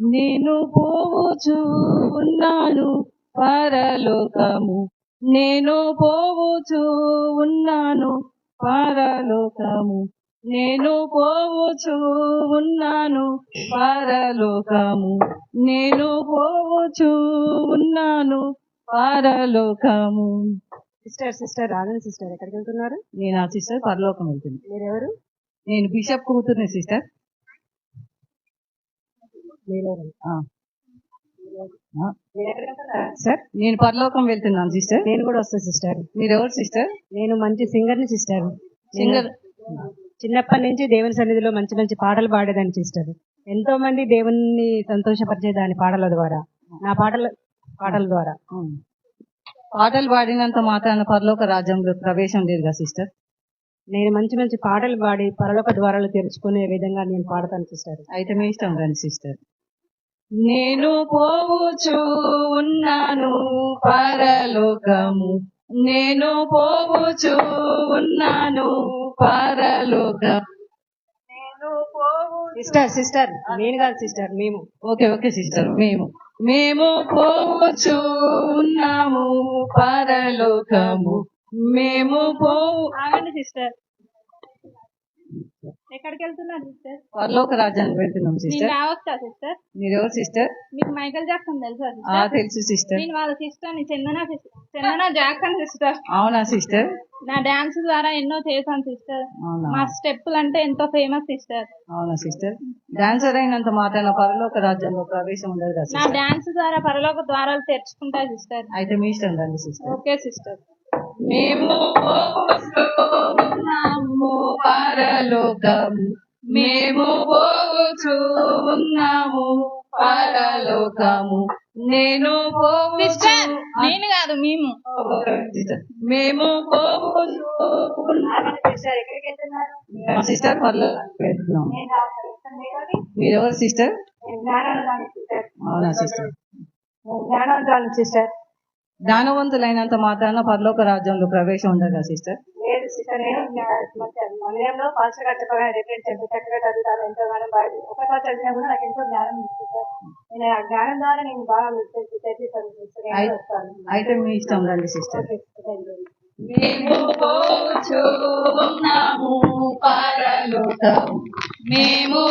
నేను పోవచ్చు ఉన్నాను పరలోకము. నేను పోవచ్చు ఉన్నాను పరలోకము. నేను పోవచ్చు ఉన్నాను పరలోకము. నేను పోవచ్చు ఉన్నాను పరలోకము. సిస్టర్ సిస్టర్ రాజన్ సిస్టర్ ఎక్కడికి వెళ్తున్నారు? నేను ఆ సిస్టర్? పరలోకం వెళ్తుంది మీరెవరు? నేను బిషప్ కూతుర్ని సిస్టర్ మీరెవరు ఆ. ఆ. మీరు ఎక్కడికి వెళ్తున్నారు సార్ నేను పరలోకం వెళ్తున్నాను సిస్టర్. నేను కూడా వస్తా సిస్టర్. మీరు ఎవరు సిస్టర్? నేను మంచి సింగర్ని సిస్టర్. సింగర్. చిన్నప్పటి నుంచి దేవుని సన్నిధిలో మంచి మంచి పాటలు పాడేదాన్ని సిస్టర్. ఎంతో మంది దేవుని సంతోషపరిచేదాని పాటల ద్వారా. నా పాటల పాటల ద్వారా. పాటలు పాడినంత మాత్రాన పరలోక రాజ్యంలో ప్రవేశం లేదు కదా సిస్టర్? నేను మంచి మంచి పాటలు పాడి పరలోక ద్వారాలు తెరుచుకునే విధంగా నేను పాడతాను సిస్టర్. అయితే మీ ఇష్టం రండి సిస్టర్. నేను పోవచ్చు ఉన్నాను పరలోకము. నేను పోవచ్చు ఉన్నాను పరలోకం నేను పోవు సిస్టర్ సిస్టర్ నేను కాదు సిస్టర్ మేము. ఓకే ఓకే సిస్టర్ మేము. మేము పోవచ్చు ఉన్నాము పరలోకము. మేము పోవు ఆగండి సిస్టర్. ఎక్కడికి వెళ్తున్నారు సిస్టర్ పరలోక రాజ్యానికి వెళ్తున్నాం నేను సిస్టర్ రావచ్చా సిస్టర్ మీరు ఎవరు సిస్టర్ మీకు మైకల్ జాక్సన్ తెలుసా ఆ తెలుసు సిస్టర్ నేను వాళ్ళ సిస్టర్ని Chandana sister Chandana Jackson sister అవునా సిస్టర్ నా డాన్స్ ద్వారా ఎన్నో చేశాను సిస్టర్ అవునా? మా స్టెప్పులు అంటే ఎంతో ఫేమస్ సిస్టర్ అవునా సిస్టర్ డాన్సర్ అయినంత మాత్రాన పరలోక రాజ్యంలో ప్రవేశం ఉండదు కదా నా డాన్స్ ద్వారా పరలోక ద్వారాలు తెరుచుకుంటాయి సిస్టర్ అయితే మీ ఇష్టం రండి సిస్టర్ ఓకే సిస్టర్ మేము పరలోకము మేము పోవచ్చు ఉన్నాము పరలోకము. నేను సిస్టర్ నేను కాదు మేము. మేము సిస్టర్ మీరెవరు సిస్టర్ అవునా సిస్టర్ జ్ఞానవంతురాలు సిస్టర్ జ్ఞానవంతులైనంత మాత్రాన పరలోక రాజ్యంలో ప్రవేశం ఉండదు కదా సిస్టర్ సిస్టర్ గారు చెప్పగా రిపేర్ చెప్పి చక్కగా చదువుతాను ఎంతో బాగా ఒకసారి చదివినా కూడా నాకు ఎంతో జ్ఞానం నేను ఆ జ్ఞానం ద్వారా నేను బాగా చదివిస్తాను అయితే మీ ఇష్టం రండి సిస్టర్. మేము పోవచ్చు ఉన్నాము పరలోకము మేము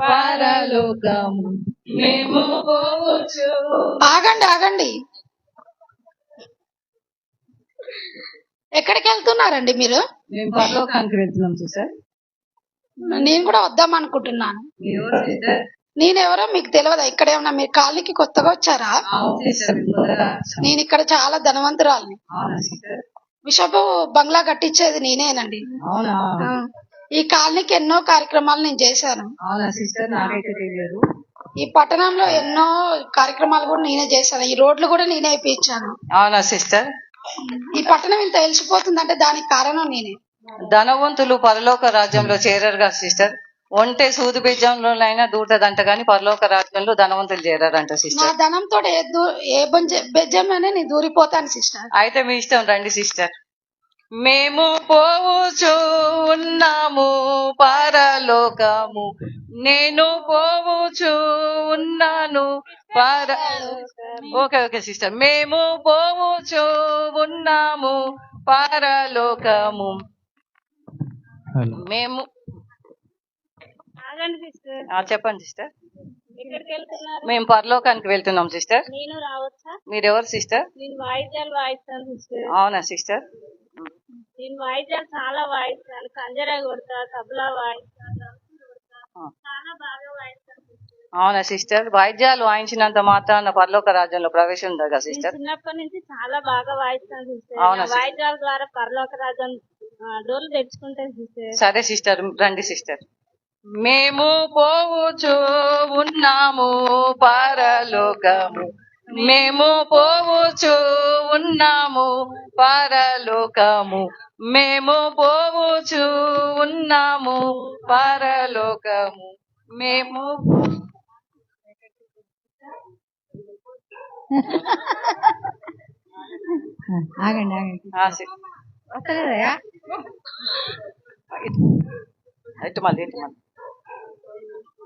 పరలోకము మేము పోవచ్చు ఆగండి ఆగండి. ఎక్కడికి వెళ్తున్నారండి మీరు? మేము పరలోకానికి వెళ్తున్నాం సిస్టర్. నేను కూడా వద్దాం అనుకుంటున్నాను. నేనెవరో మీకు తెలియదా ఇక్కడ ఏమన్నా మీరు కాలనీకి కొత్తగా వచ్చారా. నేను ఇక్కడ చాలా ధనవంతురాలిని. అవునా సిస్టర్? బిషప్ బంగ్లా కట్టించేది నేనేనండి. ఈ కాలనీకి ఎన్నో కార్యక్రమాలు నేను చేశాను. ఈ పట్టణంలో ఎన్నో కార్యక్రమాలు కూడా నేనే చేశాను. ఈ రోడ్లు కూడా నేనే వేయించాను. అవునా సిస్టర్? ఈ పట్టణం ఇంత వెలిసిపోతుందంటే దానికి కారణం నేనే. ధనవంతులు పరలోక రాజ్యంలో చేరరుగా సిస్టర్. ఒంటే సూది బీజంలోనైనా దూటదంట కానీ పరలోక రాజ్యంలో ధనవంతులు చేరారంట నా సిస్టర్. ధనంతో ఏ దూ- ఏ బెంజ- బెజ్జంలోనే నేను దూరిపోతాను సిస్టర్. అయితే మీ ఇష్టం రండి సిస్టర్. మేము పోవచ్చు ఉన్నాము పరలోకము. నేను పోవచ్చు ఉన్నాను పర ఓకే ఓకే సిస్టర్. మేము పోవచ్చు ఉన్నాము పరలోకము. మేము ఆగండి సిస్టర్. ఆ, చెప్పండి సిస్టర్. మేము పరలోకానికి వెళ్తున్నాం సిస్టర్. నేను రావచ్చా? మీరెవరు సిస్టర్. అవునా సిస్టర్? నేను వాయిద్యాలు చాలా వాయిస్తాను కంజరా కొడతా తబలా వాయిస్తా కొడతా. చాలా బాగా వాయిస్తాను. అవునా సిస్టర్? వాయిద్యాలు వాయించినంత మాత్రాన పరలోక రాజ్యంలో ప్రవేశం ఉందా నేను సిస్టర్? చిన్నప్పటి నుంచి చాలా బాగా వాయిస్తాను సిస్టర్. అవునా sister? వాయిద్యాల ద్వారా పరలోక రాజ్యం ఆ, డోర్లు తెచ్చుకుంటాను సిస్టర్. సరే సిస్టర్ రండి సిస్టర్. మేము పోవచ్చు ఉన్నాము పరలోకము. మేము పోవచ్చు ఉన్నాము పరలోకము. మేము పోవచ్చు ఉన్నాము పరలోకము. మేము ఆగండి ఆగండి. వస్తలేదయా ఇటు మళ్ళీ ఇటు మళ్ళీ నాకు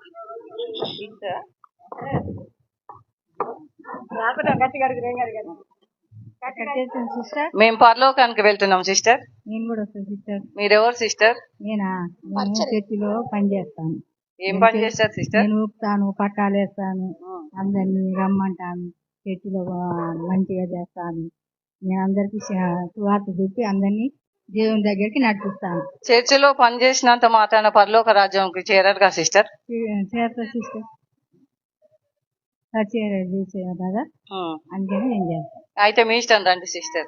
గట్టిగా అడుగురు ఏం అడిగారు సిస్టర్ మేము పరలోకానికి వెళ్తున్నాం సిస్టర్. నేను కూడా వస్తాను సిస్టర్. మీరెవరు సిస్టర్? నేనా? చర్చిలో పని చేస్తాను. ఏం పని చేస్తారు సిస్టర్? నేను ఊపుతాను పట్టాలు వేస్తాను అందరినీ రమ్మంటాను చర్చిలో మంచిగా చేస్తాను. నేను అందరికి సువార్త చెప్పి అందరినీ దేవుని దగ్గరికి నడిపిస్తాను. చర్చిలో పని చేసినంత మాత్రాన పరలోక రాజ్యంకి చేరరుగా సిస్టర్? చే- చేస్తా సిస్టర్. కదా? అందుకని నేను చేస్తాను. అయితే మీ ఇష్టం రండి సిస్టర్.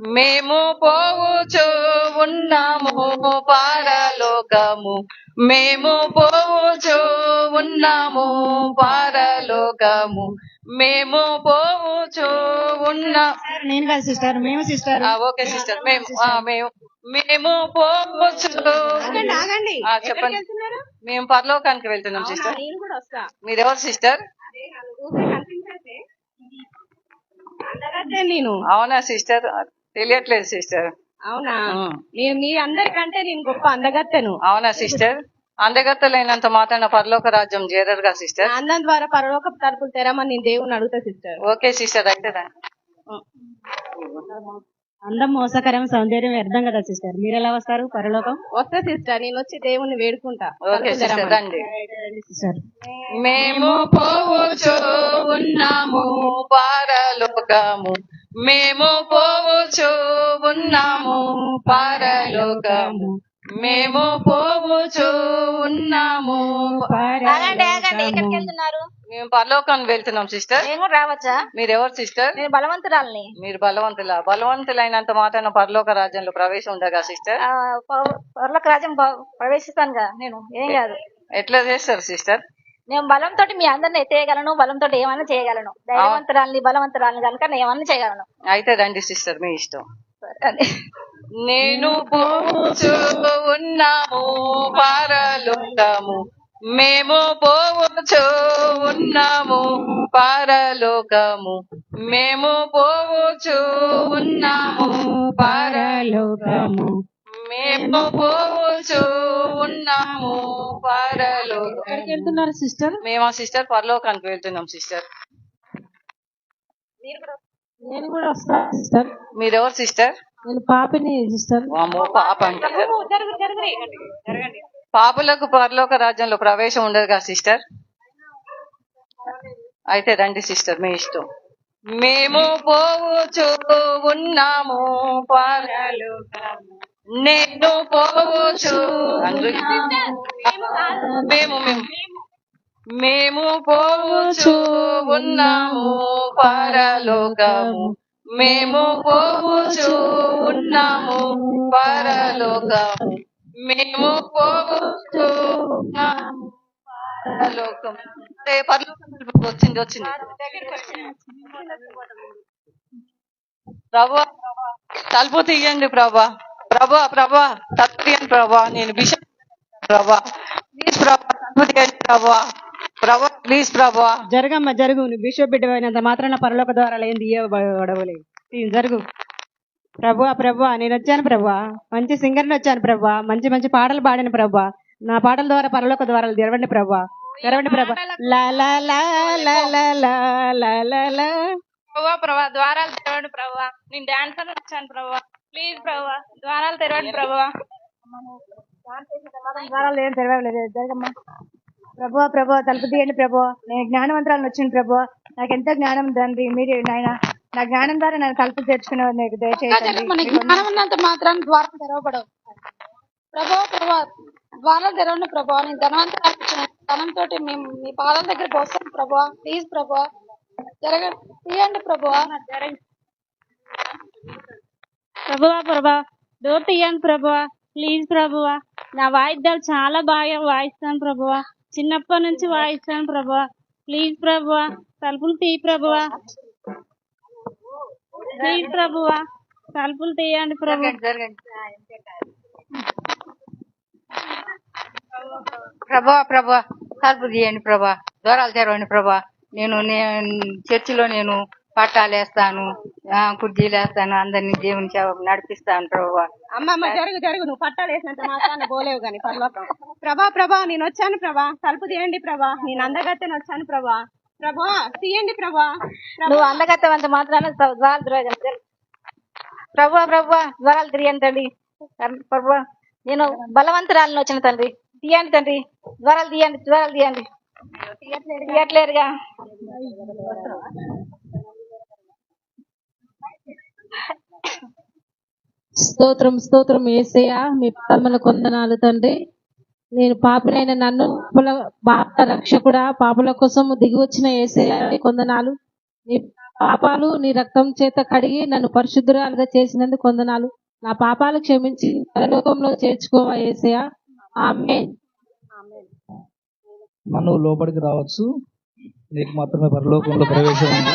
మేము పోవచ్చు ఉన్నాము పారలోకము. మేము పోవచ్చు ఉన్నాము పారలోకము. మేము పోవచ్చు ఉన్నా నేను కాదు సిస్టర్ మేము సిస్టర్. ఆ, ఓకే సిస్టర్. మేము మేము మేము పోవచ్చు చెప్పండి. మేము పరలోకానికి వెళ్తున్నాం సిస్టర్. మీరెవరు సిస్టర్? నేను. అవునా సిస్టర్? తెలియట్లేదు సిస్టర్. అవునా? నేను మీ అందరికంటే నేను గొప్ప అందగత్తెను. అవునా సిస్టర్? అందగత్తలైనంత మాత్రాన పరలోక రాజ్యం చేరరుగా సిస్టర్? అందం ద్వారా పరలోక తలుపులు తెరమని నేను దేవుని అడుగుతా సిస్టర్. ఓకే సిస్టర్ అయితే. అందం మోసకరం సౌందర్యం వ్యర్థం కదా సిస్టర్? మీరు ఎలా వస్తారు పరలోకం? వస్తా సిస్టర్. నేను వచ్చి దేవుణ్ణి వేడుకుంటా. ఓకే సిస్టర్ రండి. సిస్టర్. మేము పోవచ్చు ఉన్నాము పారలోకము. మేము పోవచ్చు ఉన్నాము పారలోకము. మేము పోవచ్చు ఉన్నాము ఎక్కడికి వెళ్తున్నారు? మేము పరలోకానికి వెళ్తున్నాం సిస్టర్. నేను కూడా రావచ్చా? మీరెవరు సిస్టర్? నేను బలవంతురాలని. మీరు బలవంతుల? బలవంతులైనంత మాత్రాన పరలోక రాజ్యంలో ప్రవేశం ఉండగా సిస్టర్? ఆ, పౌ- పౌరులకు రాజ్యం ప- ప్రవేశిస్తానుగా. నేను ఏం కాదు. ఎట్లా చేస్తారు సిస్టర్? నేను బలంతో మీ అందరిని ఎత్తేయగలను బలంతో ఏమైనా చేయగలను. ధైర్యవంతురాలని బలవంతురాలని కనుక నేను ఏమన్నా చేయగలను. అయితే రండి సిస్టర్ మీ ఇష్టం. నేను ఉన్నాము పారలోకము. మేము పోవచ్చు ఉన్నాము పారలోకము. మేము పోవచ్చు ఉన్నాము పారలోకము. మేము పోవచ్చు ఉన్నాము పారలోకము. వెళ్తున్నారు సిస్టర్? మేము ఆ సిస్టర్ పరలోకానికి వెళ్తున్నాం సిస్టర్. నేను కూడా వస్తాను సిస్టర్. మీరెవరు సిస్టర్? నేను పాపని సిస్టర్. పాప. అంటే పాపులకు పరలోక రాజ్యంలో ప్రవేశం ఉండదు కదా సిస్టర్? అయితే రండి సిస్టర్ మీ ఇష్టం. మేము పోవచ్చు ఉన్నాము నేను పోవచ్చు మేము మేము మేము పోవచ్చు ఉన్నాము పరలోకము. మేము పోవచ్చు ఉన్నాము పరలోకము. మేము పోవచ్చు ఉన్నాము పరలోకము పరలోకం వచ్చింది వచ్చింది. ప్రభా తలుపు తీయండి ప్రభా. ప్రభా ప్రభా తలుపు తీయండి ప్రభా. నేను బిషప్ ప్రభా. ప్లీజ్ ప్రభా తలుపు తీయండి ప్రభా. ప్రభా ప్లీజ్ ప్రభా. జరగమ్మ జరుగు. నువ్వు బిషప్ బిడ్డ అయినంత మాత్రాన పరలోక ద్వారా ఏం తీయబడవలేదు జరుగు. ప్రభు ప్రభు నేను వచ్చాను ప్రభు. మంచి సింగర్ని వచ్చాను ప్రభు. మంచి మంచి పాటలు పాడిన ప్రభు. నా పాటల ద్వారా పరలోక ద్వారాలు తెరవండి ప్రభు. తెరవండి ప్రభు ప్రభా ద్వారాలు తెరవండి ప్రభా. నేను డాన్సర్ వచ్చాను ప్రభా. ప్లీజ్ ప్రభా ద్వారాలు తెరవండి ప్రభా. ద్వారాలు ఏం తెరవలేదు. జరగమ్మా. ప్రభు ప్రభు తలుపు తీయండి ప్రభు. నేను జ్ఞానవంతరాలను వచ్చాను ప్రభు. నాకు ఎంతో జ్ఞానం తండ్రి మీరు నాయన. నా జ్ఞానం ద్వారా నేను తలుపు తెచ్చుకునే నీకు దయచేయండి మన జ్ఞానం ఉన్నంత మాత్రం ద్వారం తెరవబడవు. ప్రభా ప్రభా ద్వారాలు తెరవండి ప్రభా నేను ఇచ్చిన ధనంతో మేము మీ పాదాల దగ్గర వస్తాను ప్రభా. ప్లీజ్ ప్రభా జరగ తీయండి ప్రభా. ప్రభువా ప్రభా డోర్ తీయండి ప్రభువా ప్లీజ్ ప్రభువా నా వాయిద్యాలు చాలా బాగా వాయిస్తాను ప్రభువా చిన్నప్పటి నుంచి వాయిస్తాను ప్రభువా ప్లీజ్ ప్రభువా తలుపులు తీ ప్రభువా ప్లీజ్ ప్రభువా. తలుపులు తీయండి ప్రభు. ప్రభా ప్రభా తలుపు తీయండి ప్రభా. ద్వారాలు తెరవండి ప్రభా. నేను నేను చర్చిలో నేను పట్టాలు వేస్తాను ఆ, కుర్చీలు వేస్తాను అందరినీ దేవుని నడిపిస్తాను ప్రభు. అమ్మమ్మ జరుగు జరుగు. నువ్వు పట్టాలు వేసినంత మాత్రాన పోలేవు గాని పరలోకం. ప్రభా ప్రభా నేను వచ్చాను ప్రభా. తలుపు తీయండి ప్రభా. నేను అందగత్తెని వచ్చాను ప్రభా. ప్రభా తీయండి ప్రభా. నువ్వు అందగత్తవంత మాత్రాన ద్వారాలు తిరగండి ప్రభు ప్రభు ద్వారాలు తిరిగాను తండ్రి ప్రభు నేను బలవంతురాలను వచ్చిన తండ్రి. తీయండి తండ్రి. ద్వారాలు తీయండి ద్వారాలు తీయండి. తీయట్లేరుగా. స్తోత్రం స్తోత్రం ఏసయ్య. మీ పాదముల కొందనాలు తండ్రి. నేను పాపినైన నన్ను పాపుల పాప రక్షకుడా పాపుల కోసం దిగి వచ్చిన నీ కొందనాలు. నీ పాపాలు నీ రక్తం చేత కడిగి నన్ను పరిశుద్ధురాలుగా చేసినందుకు కొందనాలు. నా పాపాలు క్షమించి పరలోకంలో చేర్చుకోవా ఏసయ్య ఆమె మనం లోపలికి రావచ్చు. నీకు మాత్రమే పరలోకంలో ప్రవేశం ఉంది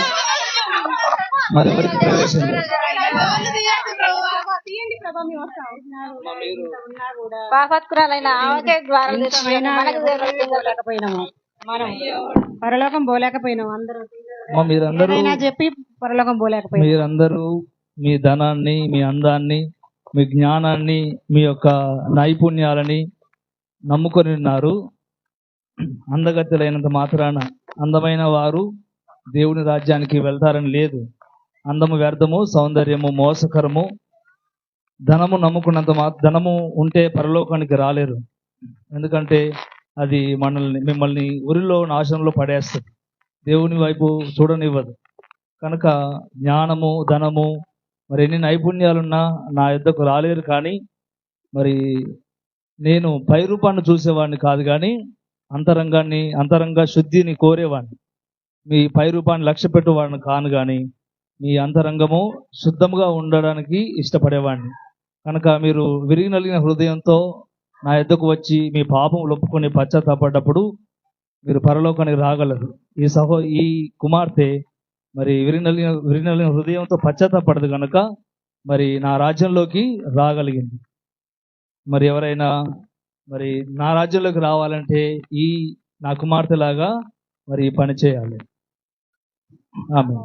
మరెవరికి ప్రవేశం లేదు తీయండి ప్రభా మేము వస్తాం ఉన్నా కూడా పాపత్కురాలైన ఆమెకే ద్వారాలు తెరిచాడు. మనకు దేవుడు పోలేకపోయినాము మనం పరలోకం పోలేకపోయినాం అందరూ. మీరందరూ చెప్పి పరలోకం పోలేకపోయినాం. మీరందరూ మీ ధనాన్ని మీ అందాన్ని మీ జ్ఞానాన్ని మీ యొక్క నైపుణ్యాలని నమ్ముకొని ఉన్నారు. అందగత్తెలైనంత మాత్రాన అందమైన వారు దేవుని రాజ్యానికి వెళ్తారని లేదు. అందము వ్యర్థము సౌందర్యము మోసకరము ధనము నమ్ముకున్నంత మా ధనము ఉంటే పరలోకానికి రాలేరు. ఎందుకంటే అది మనల్ని మిమ్మల్ని ఉరిలో నాశనంలో పడేస్తుంది. దేవుని వైపు చూడనివ్వదు. కనుక జ్ఞానము ధనము మరి ఎన్ని నైపుణ్యాలున్నా నా యుద్ధకు రాలేరు కానీ మరి నేను పై రూపాన్ని చూసేవాడిని కాదు కానీ అంతరంగాన్ని అంతరంగ శుద్ధిని కోరేవాడిని. మీ పై రూపాన్ని లక్ష్య పెట్టేవాడిని కాను కానీ మీ అంతరంగము శుద్ధముగా ఉండడానికి ఇష్టపడేవాడిని. కనుక మీరు విరిగి నలిగిన హృదయంతో నా ఎద్దకు వచ్చి మీ పాపం లొప్పుకొని పశ్చాత్తాపడ్డప్పుడు మీరు పరలోకానికి రాగలరు. ఈ సహో ఈ కుమార్తె మరి విరినలిన విరినలిన హృదయంతో పశ్చాత్తాపడదు కనుక మరి నా రాజ్యంలోకి రాగలిగింది. మరి ఎవరైనా మరి నా రాజ్యంలోకి రావాలంటే ఈ నా కుమార్తె లాగా మరి పని చేయాలి. ఆమె